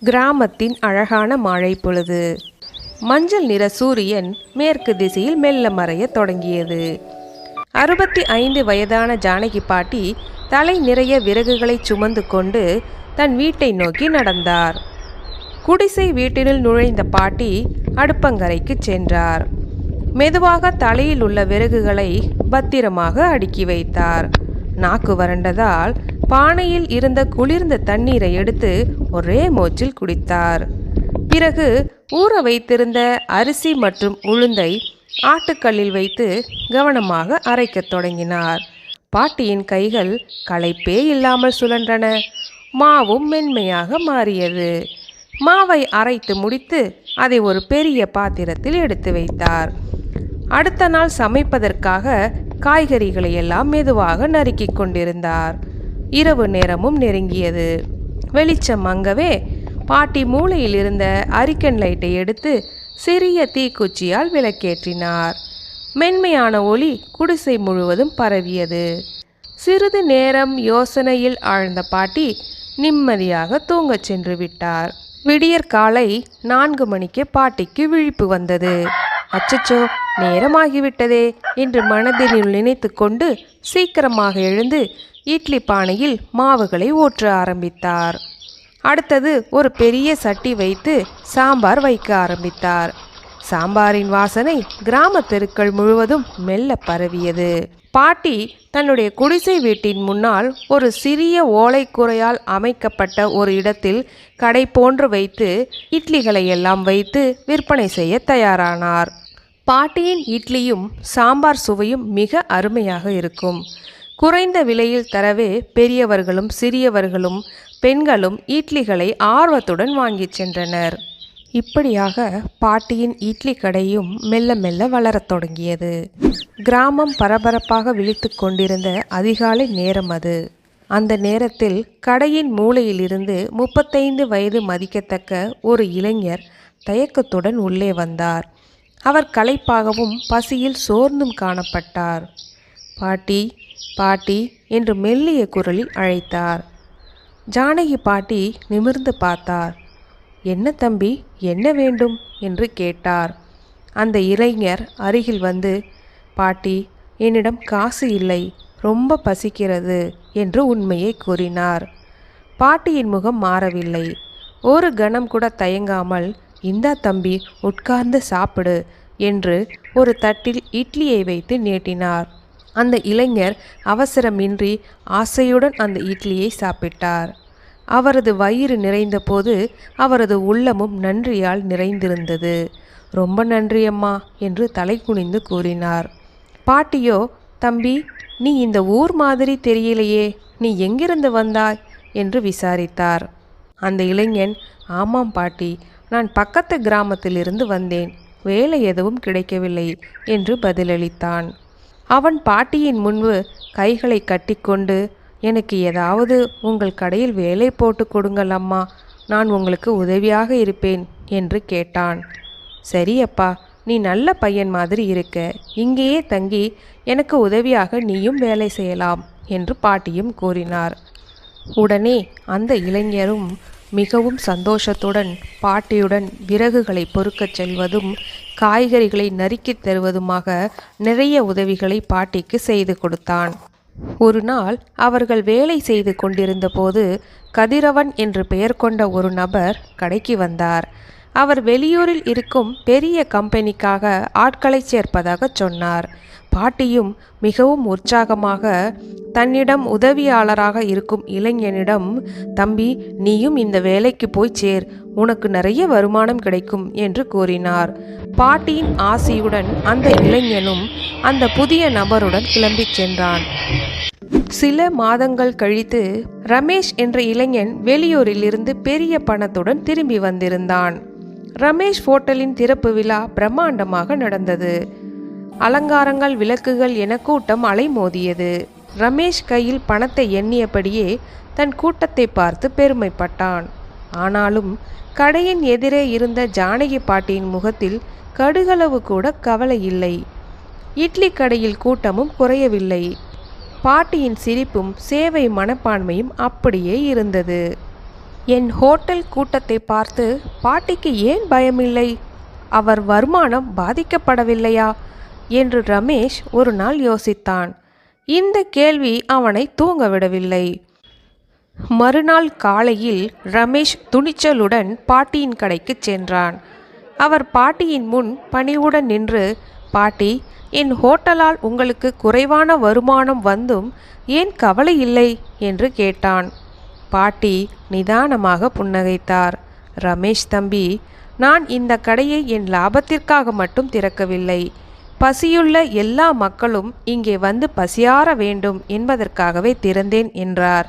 கிராமத்தின் அழகான மழை பொழுது. மஞ்சள் நிற சூரியன் மேற்கு திசையில் மெல்ல மறையத் தொடங்கியது. அறுபத்தி ஐந்து வயதான ஜானகி பாட்டி தலை நிறைய விறகுகளை சுமந்து கொண்டு தன் வீட்டை நோக்கி நடந்தார். குடிசை வீட்டினுள் நுழைந்த பாட்டி அடுப்பங்கரைக்கு சென்றார். மெதுவாக தலையில் உள்ள விறகுகளை பத்திரமாக அடுக்கி வைத்தார். நாக்கு வறண்டதால் பானையில் இருந்த குளிர்ந்த தண்ணீரை எடுத்து ஒரே மோச்சில் குடித்தார். பிறகு ஊற வைத்திருந்த அரிசி மற்றும் உளுந்தை ஆட்டுக்கல்லில் வைத்து கவனமாக அரைக்கத் தொடங்கினார். பாட்டியின் கைகள் களைப்பே இல்லாமல் சுழன்றன. மாவும் மென்மையாக மாறியது. மாவை அரைத்து முடித்து அதை ஒரு பெரிய பாத்திரத்தில் எடுத்து வைத்தார். அடுத்த நாள் சமைப்பதற்காக காய்கறிகளை எல்லாம் மெதுவாக நறுக்கிக் கொண்டிருந்தார். இரவு நேரமும் நெருங்கியது. வெளிச்சம் மங்கவே பாட்டி மூளையில் இருந்த அரிக்கன் லைட்டை எடுத்து சிறிய தீக்குச்சியால் விளக்கேற்றினார். மென்மையான ஒளி குடிசை முழுவதும் பரவியது. சிறிது நேரம் யோசனையில் ஆழ்ந்த பாட்டி நிம்மதியாக தூங்கச் சென்று விட்டார். விடியற் காலை நான்கு மணிக்கு பாட்டிக்கு விழிப்பு வந்தது. அச்சச்சோ நேரமாகிவிட்டதே என்று மனதில் நினைத்து கொண்டு சீக்கிரமாக எழுந்து இட்லி பானையில் மாவுகளை ஊற்ற ஆரம்பித்தார். அடுத்தது ஒரு பெரிய சட்டி வைத்து சாம்பார் வைக்க ஆரம்பித்தார். சாம்பாரின் வாசனை கிராம தெருக்கள் முழுவதும் மெல்ல பரவியது. பாட்டி தன்னுடைய குடிசை வீட்டின் முன்னால் ஒரு சிறிய ஓலைக்குறையால் அமைக்கப்பட்ட ஒரு இடத்தில் கடை போன்று வைத்து இட்லிகளை எல்லாம் வைத்து விற்பனை செய்ய தயாரானார். பாட்டியின் இட்லியும் சாம்பார் சுவையும் மிக அருமையாக இருக்கும். குறைந்த விலையில் தரவே பெரியவர்களும் சிறியவர்களும் பெண்களும் இட்லிகளை ஆர்வத்துடன் வாங்கிச் சென்றனர். இப்படியாக பாட்டியின் இட்லி கடையும் மெல்ல மெல்ல வளரத் தொடங்கியது. கிராமம் பரபரப்பாக விழித்து கொண்டிருந்த அதிகாலை நேரம் அது. அந்த நேரத்தில் கடையின் மூலையிலிருந்து முப்பத்தைந்து வயது மதிக்கத்தக்க ஒரு இளைஞர் தயக்கத்துடன் உள்ளே வந்தார். அவர் களைப்பாகவும் பசியில் சோர்ந்தும் காணப்பட்டார். பாட்டி பாட்டி என்று மெல்லிய குரலில் அழைத்தார். ஜானகி பாட்டி நிமிர்ந்து பார்த்தார். என்ன தம்பி என்ன வேண்டும்? என்று கேட்டார். அந்த இளைஞர் அருகில் வந்து பாட்டி என்னிடம் காசு இல்லை ரொம்ப பசிக்கிறது என்று உண்மையை கூறினார். பாட்டியின் முகம் மாறவில்லை. ஒரு கணம் கூட தயங்காமல் இந்தா தம்பி உட்கார்ந்து சாப்பிடு என்று ஒரு தட்டில் இட்லியை வைத்து நீட்டினார். அந்த இளைஞர் அவசரமின்றி ஆசையுடன் அந்த இட்லியை சாப்பிட்டார். அவரது வயிறு நிறைந்தபோது அவரது உள்ளமும் நன்றியால் நிறைந்திருந்தது. ரொம்ப நன்றியம்மா என்று தலை குனிந்து கூறினார். பாட்டியோ தம்பி நீ இந்த ஊர் மாதிரி தெரியலையே. நீ எங்கிருந்து வந்தாய்? என்று விசாரித்தார். அந்த இளைஞன் ஆமாம் பாட்டி நான் பக்கத்து கிராமத்திலிருந்து வந்தேன். வேலை எதுவும் கிடைக்கவில்லை என்று பதிலளித்தான். அவன் பாட்டியின் முன்பு கைகளை கட்டிக்கொண்டு எனக்கு ஏதாவது உங்கள் கடையில் வேலை போட்டு கொடுங்கள் அம்மா. நான் உங்களுக்கு உதவியாக இருப்பேன் என்று கேட்டான். சரி அப்பா நீ நல்ல பையன் மாதிரி இருக்க. இங்கேயே தங்கி எனக்கு உதவியாக நீயும் வேலை செய்யலாம் என்று பாட்டியும் கூறினார். உடனே அந்த இளைஞரும் மிகவும் சந்தோஷத்துடன் பாட்டியுடன் விறகுகளை பொறுக்கச் செல்வதும் காய்கறிகளை நறுக்கித் தருவதுமாக நிறைய உதவிகளை பாட்டிக்கு செய்து கொடுத்தான். ஒரு நாள் அவர்கள் வேலை செய்து கொண்டிருந்தபோது கதிரவன் என்று பெயர் கொண்ட ஒரு நபர் கடைக்கு வந்தார். அவர் வெளியூரில் இருக்கும் பெரிய கம்பெனிக்காக ஆட்களை சேர்ப்பதாக சொன்னார். பாட்டியும் மிகவும் உற்சாகமாக தன்னிடம் உதவியாளராக இருக்கும் இளைஞனிடம் தம்பி நீயும் இந்த வேலைக்கு போய் சேர் உனக்கு நிறைய வருமானம் கிடைக்கும் என்று கூறினார். பாட்டியின் ஆசையுடன் அந்த இளைஞனும் அந்த புதிய நபருடன் கிளம்பிச் சென்றான். சில மாதங்கள் கழித்து ரமேஷ் என்ற இளைஞன் வெளியூரிலிருந்து பெரிய பணத்துடன் திரும்பி வந்திருந்தான். ரமேஷ் ஹோட்டலின் திறப்பு விழா பிரம்மாண்டமாக நடந்தது. அலங்காரங்கள் விளக்குகள் என கூட்டம் அலைமோதியது. ரமேஷ் கையில் பணத்தை எண்ணியபடியே தன் கூட்டத்தை பார்த்து பெருமைப்பட்டான். ஆனாலும் கடையின் எதிரே இருந்த ஜானகி பாட்டியின் முகத்தில் கடுகளவு கூட கவலை இல்லை. இட்லி கடையில் கூட்டமும் குறையவில்லை. பாட்டியின் சிரிப்பும் சேவை மனப்பான்மையும் அப்படியே இருந்தது. என் ஹோட்டல் கூட்டத்தை பார்த்து பாட்டிக்கு ஏன் பயமில்லை? அவர் வருமானம் பாதிக்கப்படவில்லையா? என்று ரமேஷ் ஒரு நாள் யோசித்தான். இந்த கேள்வி அவனை தூங்க விடவில்லை. மறுநாள் காலையில் ரமேஷ் துணிச்சலுடன் பாட்டியின் கடைக்கு சென்றான். அவர் பாட்டியின் முன் பணிவுடன் நின்று பாட்டி என் ஹோட்டலால் உங்களுக்கு குறைவான வருமானம் வந்தும் ஏன் கவலை இல்லை? என்று கேட்டான். பாட்டி நிதானமாக புன்னகைத்தார். ரமேஷ் தம்பி நான் இந்த கடையை என் லாபத்திற்காக மட்டும் திறக்கவில்லை. பசியுள்ள எல்லா மக்களும் இங்கே வந்து பசியாற வேண்டும் என்பதற்காகவே திறந்தேன் என்றார்.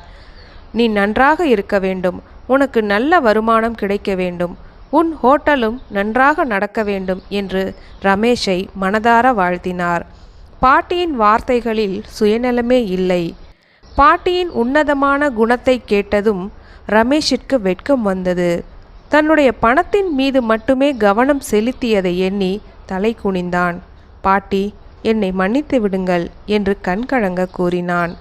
நீ நன்றாக இருக்க வேண்டும். உனக்கு நல்ல வருமானம் கிடைக்க வேண்டும். உன் ஹோட்டலும் நன்றாக நடக்க வேண்டும் என்று ரமேஷை மனதார வாழ்த்தினார். பாட்டியின் வார்த்தைகளில் சுயநலமே இல்லை. பாட்டியின் உன்னதமான குணத்தை கேட்டதும் ரமேஷிற்கு வெட்கம் வந்தது. தன்னுடைய பணத்தின் மீது மட்டுமே கவனம் செலுத்தியதை எண்ணி தலை குனிந்தான். பாட்டி என்னை மன்னித்து விடுங்கள் என்று கண்கலங்க கூறினான்.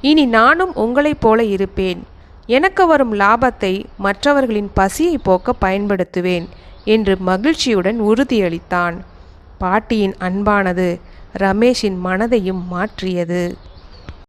இனி நானும் உங்களைப் போல இருப்பேன். எனக்கு வரும் லாபத்தை மற்றவர்களின் பசியை போக்க பயன்படுத்துவேன் என்று மகிழ்ச்சியுடன் உறுதியளித்தான். பாட்டியின் அன்பானது ரமேஷின் மனதையும் மாற்றியது.